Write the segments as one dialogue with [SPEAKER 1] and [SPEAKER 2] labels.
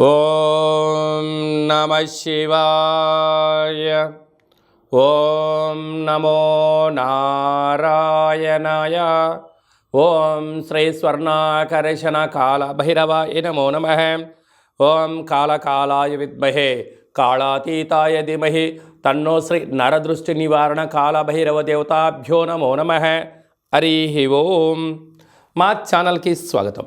[SPEAKER 1] ॐ नमः शिवाय ॐ नमो नारायणाय ॐ श्रीस्वर्णाकर्षणकालभैरवाय नमो नमः ॐ कालकालाय विद्महे कालातीताय धीमहि तन्नो श्री नरदृष्टिनिवारणकालभैरवदेवताभ्यो नमो नमः హరి ఓం మా ఛానల్కి స్వాగతం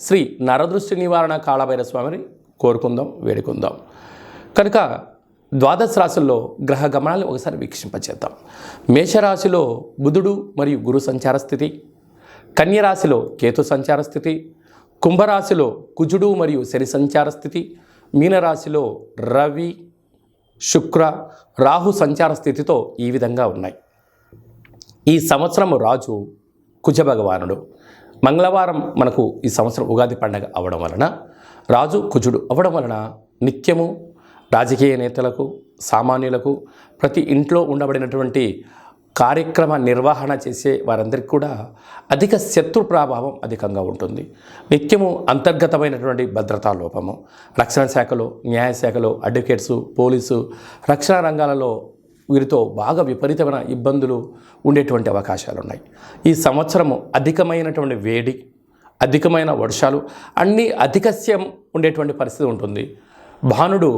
[SPEAKER 1] శ్రీ నరదృష్టి నివారణ కాళభైర స్వామిని కోరుకుందాం వేడుకుందాం. కనుక ద్వాదశ రాశుల్లో గ్రహ గమనాలు ఒకసారి వీక్షింపచేద్దాం. మేషరాశిలో బుధుడు మరియు గురు సంచార స్థితి కన్యరాశిలో కేతు సంచార స్థితి కుంభరాశిలో కుజుడు మరియు శని సంచార స్థితి మీనరాశిలో రవి శుక్ర రాహు సంచార స్థితితో ఈ విధంగా ఉన్నాయి. ఈ సంవత్సరం రాజు కుజ భగవానుడు. మంగళవారం మనకు ఈ సంవత్సరం ఉగాది పండగ అవడం వలన రాజు కుజుడు అవ్వడం వలన నిత్యము రాజకీయ నేతలకు సామాన్యులకు ప్రతి ఇంట్లో ఉండబడినటువంటి కార్యక్రమ నిర్వహణ చేసే వారందరికీ కూడా అధిక శత్రు ప్రభావం అధికంగా ఉంటుంది. నిత్యము అంతర్గతమైనటువంటి భద్రతా లోపము రక్షణ శాఖలో న్యాయశాఖలో అడ్వకేట్సు పోలీసు రక్షణ రంగాలలో వీరితో బాగా విపరీతమైన ఇబ్బందులు ఉండేటువంటి అవకాశాలు ఉన్నాయి ఈ సంవత్సరము అధికమైనటువంటి వేడి అధికమైన వర్షాలు అన్నీ అధికస్యం ఉండేటువంటి పరిస్థితి ఉంటుంది. భానుడు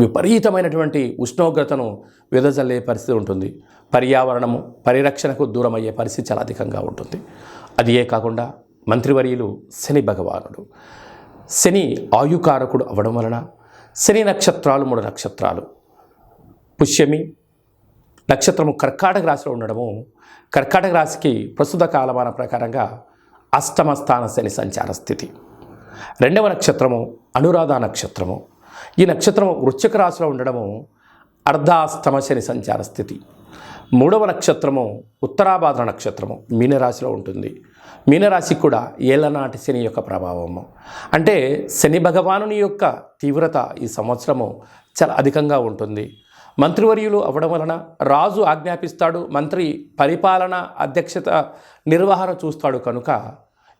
[SPEAKER 1] విపరీతమైనటువంటి ఉష్ణోగ్రతను వెదజల్లే పరిస్థితి ఉంటుంది. పర్యావరణము పరిరక్షణకు దూరమయ్యే పరిస్థితి చాలా అధికంగా ఉంటుంది. అది ఏ కాకుండా మంత్రివర్యులు శని భగవానుడు. శని ఆయుకారకుడు అవ్వడం వలన శని నక్షత్రాలు మూడు నక్షత్రాలు. పుష్యమి నక్షత్రము కర్కాటక రాశిలో ఉండడము కర్కాటక రాశికి ప్రస్తుత కాలమాన ప్రకారంగా అష్టమ స్థాన శని సంచార స్థితి. రెండవ నక్షత్రము అనురాధ నక్షత్రము. ఈ నక్షత్రము వృశ్చిక రాశిలో ఉండడము అర్ధాష్టమ శని సంచార స్థితి. మూడవ నక్షత్రము ఉత్తరాభాద్ర నక్షత్రము మీనరాశిలో ఉంటుంది. మీనరాశికి కూడా ఏళ్ళనాటి శని యొక్క ప్రభావము అంటే శని భగవానుని యొక్క తీవ్రత ఈ సంవత్సరము చాలా అధికంగా ఉంటుంది. మంత్రివర్యులు అవ్వడం వలన రాజు ఆజ్ఞాపిస్తాడు మంత్రి పరిపాలన అధ్యక్షత నిర్వహణ చూస్తాడు కనుక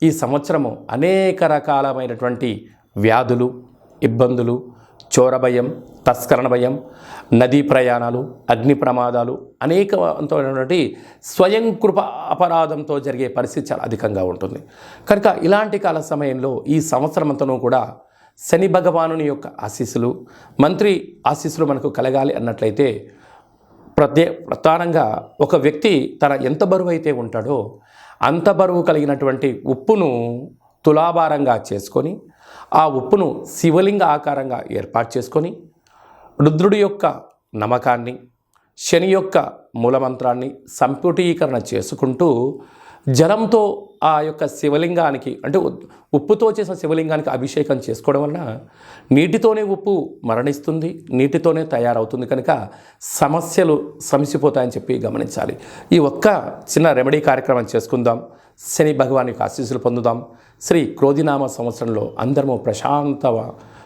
[SPEAKER 1] ఈ సంవత్సరము అనేక రకాలమైనటువంటి వ్యాధులు ఇబ్బందులు చోర భయం తస్కరణ భయం నదీ ప్రయాణాలు అగ్ని ప్రమాదాలు అనేకమైనటువంటి స్వయం కృప అపరాధంతో జరిగే పరిస్థితి చాలా అధికంగా ఉంటుంది. కనుక ఇలాంటి కాల సమయంలో ఈ సంవత్సరం అంతనూ కూడా శని భగవానుని యొక్క ఆశీస్సులు మంత్రి ఆశీస్సులు మనకు కలగాలి అన్నట్లయితే ప్రత్యే ప్రధానంగా ఒక వ్యక్తి తన ఎంత బరువు అయితే ఉంటాడో అంత బరువు కలిగినటువంటి ఉప్పును తులాభారంగా చేసుకొని ఆ ఉప్పును శివలింగ ఆకారంగా ఏర్పాటు చేసుకొని రుద్రుడి యొక్క నమ్మకాన్ని శని యొక్క మూలమంత్రాన్ని సంపుటీకరణ చేసుకుంటూ జలంతో ఆ యొక్క శివలింగానికి అంటే ఉప్పుతో చేసిన శివలింగానికి అభిషేకం చేసుకోవడం వలన నీటితోనే ఉప్పు మరణిస్తుంది నీటితోనే తయారవుతుంది. కనుక సమస్యలు సమసిపోతాయని చెప్పి గమనించాలి. ఈ ఒక్క చిన్న రెమెడీ కార్యక్రమం చేసుకుందాం. శని భగవాన్ యొక్క ఆశీస్సులు పొందుదాం. శ్రీ క్రోధినామ సంవత్సరంలో అందరము ప్రశాంత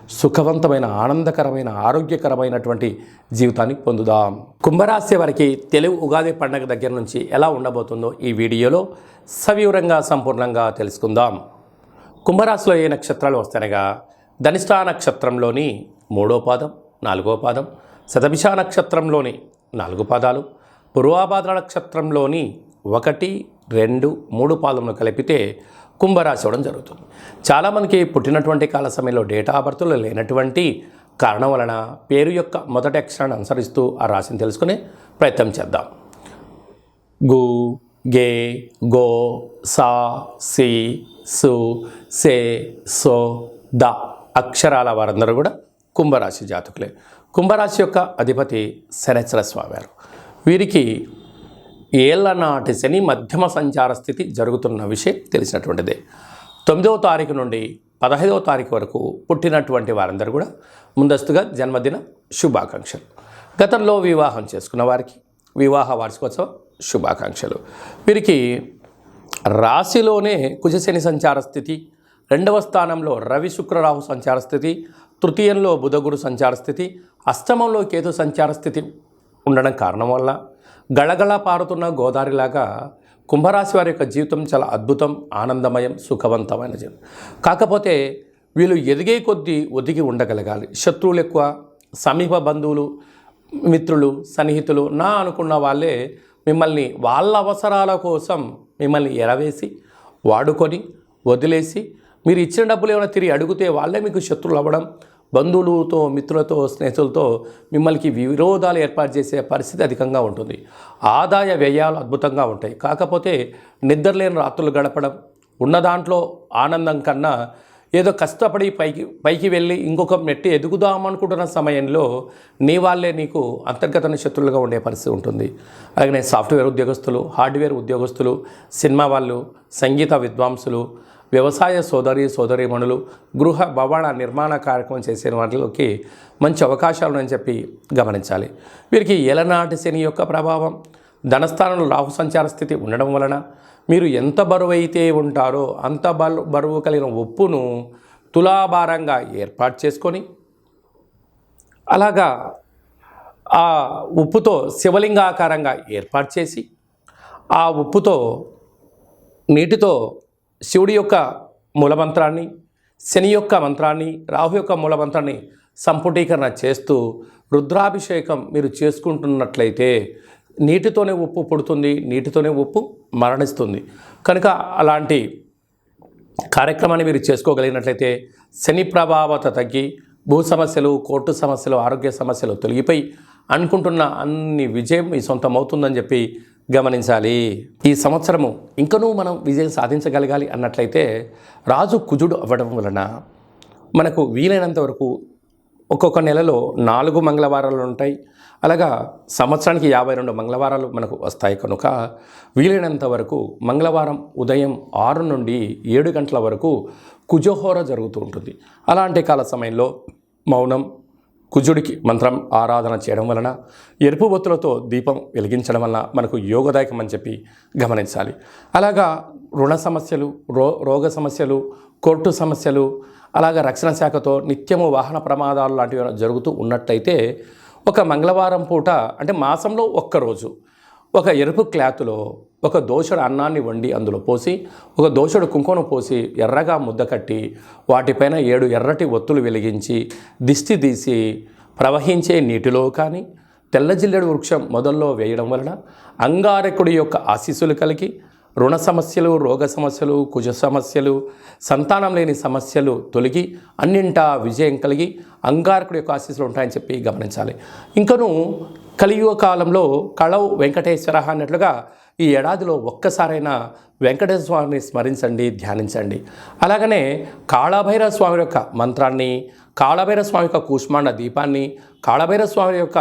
[SPEAKER 1] సుఖవంతమైన ఆనందకరమైన ఆరోగ్యకరమైనటువంటి జీవితాన్ని పొందుదాం. కుంభరాశి వారికి తెలుగు ఉగాది పండగ దగ్గర నుంచి ఎలా ఉండబోతుందో ఈ వీడియోలో సవివరంగా సంపూర్ణంగా తెలుసుకుందాం. కుంభరాశిలో ఏ నక్షత్రాలు వస్తాయనగా ధనిష్టా నక్షత్రంలోని మూడో పాదం నాలుగో పాదం శతభిష నక్షత్రంలోని నాలుగు పాదాలు పూర్వాభాద్ర నక్షత్రంలోని ఒకటి రెండు మూడు పాదములు కలిపితే కుంభరాశి అవ్వడం జరుగుతుంది. చాలామందికి పుట్టినటువంటి కాల సమయంలో డేటా బర్త్లో లేనటువంటి కారణం వలన పేరు యొక్క మొదటి అక్షరాన్ని అనుసరిస్తూ ఆ రాశిని తెలుసుకునే ప్రయత్నం చేద్దాం. గు గే గో సా సి సు సే సో ద అక్షరాల వారందరూ కూడా కుంభరాశి జాతకులే. కుంభరాశి యొక్క అధిపతి శనేశ్వర స్వామివారు వీరికి ఏళ్ళ నాటి శని మధ్యమ సంచార స్థితి జరుగుతున్న విషయం తెలిసినటువంటిదే. తొమ్మిదవ తారీఖు నుండి పదహైదవ తారీఖు వరకు పుట్టినటువంటి వారందరూ కూడా ముందస్తుగా జన్మదిన శుభాకాంక్షలు. గతంలో వివాహం చేసుకున్న వారికి వివాహ వార్షికోత్సవ శుభాకాంక్షలు. వీరికి రాశిలోనే కుజశని సంచార స్థితి రెండవ స్థానంలో రవి శుక్రరాహు సంచార స్థితి తృతీయంలో బుధగురు సంచార స్థితి అష్టమంలో కేతు సంచార స్థితి ఉండడం కారణం వల్ల గళగళ పారుతున్న గోదావరిలాగా కుంభరాశి వారి యొక్క జీవితం చాలా అద్భుతం ఆనందమయం సుఖవంతమైన జీవితం. కాకపోతే వీళ్ళు ఎదిగే కొద్దీ ఒదిగి ఉండగలగాలి. శత్రువులు ఎక్కువ సమీప బంధువులు మిత్రులు సన్నిహితులు నా అనుకున్న వాళ్ళే మిమ్మల్ని వాళ్ళ అవసరాల కోసం మిమ్మల్ని ఎరవేసి వాడుకొని వదిలేసి మీరు ఇచ్చిన డబ్బులు ఏమైనా తిరిగి అడిగితే వాళ్ళే మీకు శత్రువులు అవ్వడం బంధువులతో మిత్రులతో స్నేహితులతో మిమ్మల్ని విరోధాలు ఏర్పాటు చేసే పరిస్థితి అధికంగా ఉంటుంది. ఆదాయ వ్యయాలు అద్భుతంగా ఉంటాయి. కాకపోతే నిద్రలేని రాత్రులు గడపడం ఉన్న దాంట్లో ఆనందం కన్నా ఏదో కష్టపడి పైకి పైకి వెళ్ళి ఇంకొక మెట్టి ఎదుగుదామనుకుంటున్న సమయంలో నీ వాళ్ళే నీకు అంతర్గత శత్రులుగా ఉండే పరిస్థితి ఉంటుంది. అలాగే సాఫ్ట్వేర్ ఉద్యోగస్తులు హార్డ్వేర్ ఉద్యోగస్తులు సినిమా వాళ్ళు సంగీత విద్వాంసులు వ్యవసాయ సోదరి సోదరీమణులు గృహ భవన నిర్మాణ కార్యక్రమం చేసే వాటిలోకి మంచి అవకాశాలు అని చెప్పి గమనించాలి. వీరికి ఎలనాటి శని యొక్క ప్రభావం ధనస్థానంలో రాహు సంచార స్థితి ఉండడం వలన మీరు ఎంత బరువు అయితే ఉంటారో అంత బలు బరువు కలిగిన ఉప్పును తులాభారంగా ఏర్పాటు చేసుకొని అలాగా ఆ ఉప్పుతో శివలింగాకారంగా ఏర్పాటు చేసి ఆ ఉప్పుతో నీటితో శివుడి యొక్క మూలమంత్రాన్ని శని యొక్క మంత్రాన్ని రాహు యొక్క మూలమంత్రాన్ని సంపుటీకరణ చేస్తూ రుద్రాభిషేకం మీరు చేసుకుంటున్నట్లయితే నీటితోనే ఉప్పు పుడుతుంది నీటితోనే ఉప్పు మరణిస్తుంది. కనుక అలాంటి కార్యక్రమాన్ని మీరు చేసుకోగలిగినట్లయితే శని ప్రభావత తగ్గి భూ సమస్యలు కోర్టు సమస్యలు ఆరోగ్య సమస్యలు తొలగిపోయి అనుకుంటున్న అన్ని విజయం మీ సొంతం అవుతుందని చెప్పి గమనించాలి. ఈ సంవత్సరము ఇంకనూ మనం విజయం సాధించగలగాలి అన్నట్లయితే రాజు కుజుడు అవ్వడం వలన మనకు వీలైనంత వరకు ఒక్కొక్క నెలలో నాలుగు మంగళవారాలు ఉంటాయి. అలాగా సంవత్సరానికి యాభై రెండు మంగళవారాలు మనకు వస్తాయి కనుక వీలైనంత వరకు మంగళవారం ఉదయం ఆరు నుండి ఏడు గంటల వరకు కుజహోర జరుగుతూ ఉంటుంది. అలాంటి కాల సమయంలో మౌనం కుజుడికి మంత్రం ఆరాధన చేయడం వలన ఎరుపు బొత్తులతో దీపం వెలిగించడం వలన మనకు యోగదాయకం అని చెప్పి గమనించాలి. అలాగా రుణ సమస్యలు రో రోగ సమస్యలు కోర్టు సమస్యలు అలాగా రక్షణ శాఖతో నిత్యము వాహన ప్రమాదాలు లాంటివి జరుగుతూ ఉన్నట్టయితే ఒక మంగళవారం పూట అంటే మాసంలో ఒక్కరోజు ఒక ఎరుపు క్లాత్లో ఒక దోషుడు అన్నాన్ని వండి అందులో పోసి ఒక దోషుడు కుంకుమ పోసి ఎర్రగా ముద్ద కట్టి వాటిపైన ఏడు ఎర్రటి ఒత్తులు వెలిగించి దిష్టి తీసి ప్రవహించే నీటిలో కానీ తెల్లజిల్లెడు వృక్షం మొదల్లో వేయడం వలన అంగారకుడి యొక్క ఆశీస్సులు కలిగి రుణ సమస్యలు రోగ సమస్యలు కుజ సమస్యలు సంతానం లేని సమస్యలు తొలగి అన్నింటా విజయం కలిగి అంగారకుడి యొక్క ఆశీస్సులు ఉంటాయని చెప్పి గమనించాలి. ఇంకను కలియుగ కాలంలో కళవు వెంకటేశ్వర అన్నట్లుగా ఈ ఏడాదిలో ఒక్కసారైనా వెంకటేశ్వర స్వామిని స్మరించండి ధ్యానించండి. అలాగనే కాళభైరవ స్వామి యొక్క మంత్రాన్ని కాళభైరవ స్వామి యొక్క కూష్మాండ దీపాన్ని కాళభైరవ స్వామి యొక్క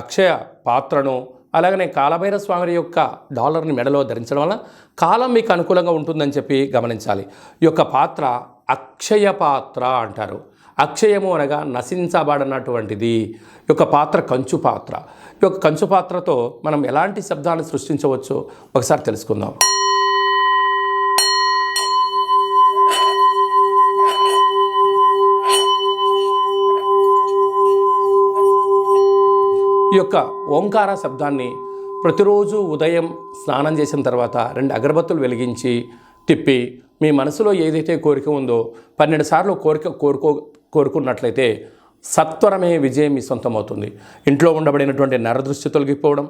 [SPEAKER 1] అక్షయ పాత్రను అలాగనే కాలభైర స్వామి యొక్క డాలర్ని మెడలో ధరించడం వల్ల కాలం మీకు అనుకూలంగా ఉంటుందని చెప్పి గమనించాలి. ఈ యొక్క పాత్ర అక్షయ పాత్ర అంటారు. అక్షయము అనగా నశించబడినటువంటిది. యొక్క పాత్ర కంచు పాత్ర. ఈ యొక్క కంచు పాత్రతో మనం ఎలాంటి శబ్దాలను సృష్టించవచ్చో ఒకసారి తెలుసుకుందాం. ఈ యొక్క ఓంకార శబ్దాన్ని ప్రతిరోజు ఉదయం స్నానం చేసిన తర్వాత రెండు అగరబత్తులు వెలిగించి తిప్పి మీ మనసులో ఏదైతే కోరిక ఉందో పన్నెండు సార్లు కోరిక కోరుకో కోరుకున్నట్లయితే సత్వరమే విజయం మీ సొంతమవుతుంది. ఇంట్లో ఉండబడినటువంటి నరదృష్టి తొలగిపోవడం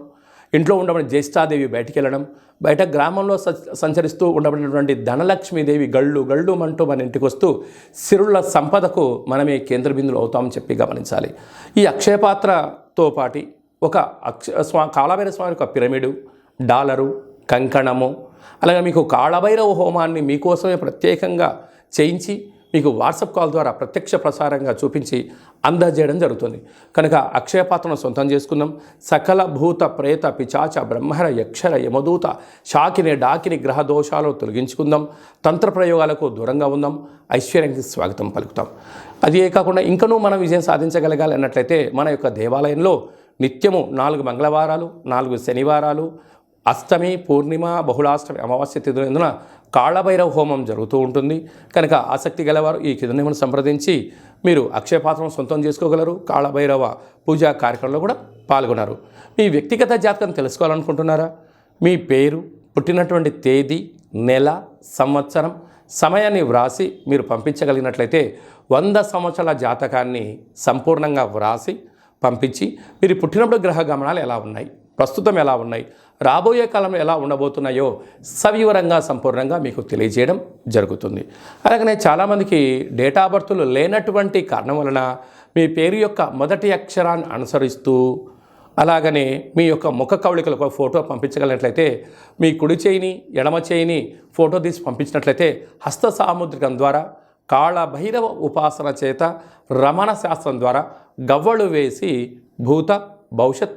[SPEAKER 1] ఇంట్లో ఉండబడిన జ్యేష్ఠాదేవి బయటికి వెళ్ళడం బయట గ్రామంలో సంచరిస్తూ ఉండబడినటువంటి ధనలక్ష్మీదేవి గళ్ళు గళ్ళు అంటూ మన ఇంటికి వస్తూ సిరుల సంపదకు మనమే కేంద్ర బిందులు అవుతామని చెప్పి గమనించాలి. ఈ అక్షయపాత్రతో పాటి ఒక అక్ష స్వా కాళభైర స్వామి యొక్క పిరమిడు డాలరు కంకణము అలాగే మీకు కాళభైరవ హోమాన్ని మీకోసమే ప్రత్యేకంగా చేయించి మీకు వాట్సాప్ కాల్ ద్వారా ప్రత్యక్ష ప్రసారంగా చూపించి అందజేయడం జరుగుతుంది. కనుక అక్షయపాత్రను సొంతం చేసుకుందాం. సకల భూత ప్రేత పిచాచ బ్రహ్మర యక్షర యమదూత షాకిని డాకిని గ్రహ దోషాలు తొలగించుకుందాం. తంత్ర ప్రయోగాలకు దూరంగా ఉందాం. ఐశ్వర్యానికి స్వాగతం పలుకుతాం. అదే కాకుండా ఇంకనూ మనం విజయం సాధించగలగాలి అన్నట్లయితే మన యొక్క దేవాలయంలో నిత్యము నాలుగు మంగళవారాలు నాలుగు శనివారాలు అష్టమి పూర్ణిమ బహుళాష్టమి అమావాస్య తిథులందున కాళభైరవ హోమం జరుగుతూ ఉంటుంది. కనుక ఆసక్తి గలవారు ఈ కిందనేమను సంప్రదించి మీరు అక్షయపాత్రం సొంతం చేసుకోగలరు. కాళభైరవ పూజా కార్యక్రమంలో కూడా పాల్గొన్నారు. మీ వ్యక్తిగత జాతకం తెలుసుకోవాలనుకుంటున్నారా? మీ పేరు పుట్టినటువంటి తేదీ నెల సంవత్సరం సమయాన్ని వ్రాసి మీరు పంపించగలిగినట్లయితే వంద సంవత్సరాల జాతకాన్ని సంపూర్ణంగా వ్రాసి పంపించి మీరు పుట్టినప్పుడు గ్రహ గమనాలు ఎలా ఉన్నాయి? ప్రస్తుతం ఎలా ఉన్నాయి? రాబోయే కాలంలో ఎలా ఉండబోతున్నాయో సవివరంగా సంపూర్ణంగా మీకు తెలియజేయడం జరుగుతుంది. అలాగనే చాలామందికి డేటా బర్త్లు లేనటువంటి కారణం వలన మీ పేరు యొక్క మొదటి అక్షరాన్ని అనుసరిస్తూ అలాగనే మీ యొక్క ముఖ కవళికలకు ఒక ఫోటో పంపించగలిగినట్లయితే మీ కుడి చేయిని ఎడమ చేయిని ఫోటో తీసి పంపించినట్లయితే హస్త సాముద్రికం ద్వారా కాళ భైరవ ఉపాసన చేత రమణ శాస్త్రం ద్వారా గవ్వలు వేసి భూత భవిష్యత్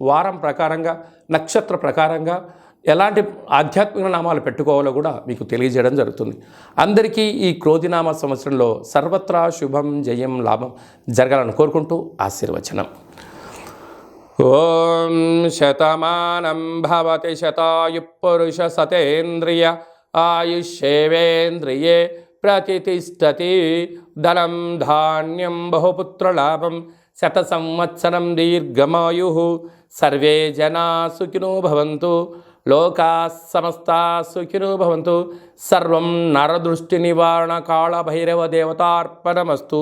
[SPEAKER 1] వారం ప్రకారంగా నక్షత్ర ప్రకారంగా ఎలాంటి ఆధ్యాత్మిక నామాలు పెట్టుకోవాలో కూడా మీకు తెలియజేయడం జరుగుతుంది. అందరికీ ఈ క్రోధినామ సంవత్సరంలో సర్వత్రా శుభం జయం లాభం జరగాలని కోరుకుంటూ ఆశీర్వచనం. ఓం శతమానం భవతి శతాయు పురుష సతేంద్రియ ఆయుష్యేవేంద్రియే ప్రతిష్టతి ధనం ధాన్యం బహుపుత్రలాభం శత సంవత్సరం దీర్ఘమాయు. సర్వే జనా సుఖినో భవంతు లోకా సమస్తా సుఖినో భవంతు. సర్వం నరదృష్టి నివారణ కాళభైరవ దేవతార్పణమస్తు.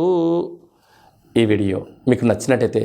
[SPEAKER 1] ఈ వీడియో మీకు నచ్చినట్టయితే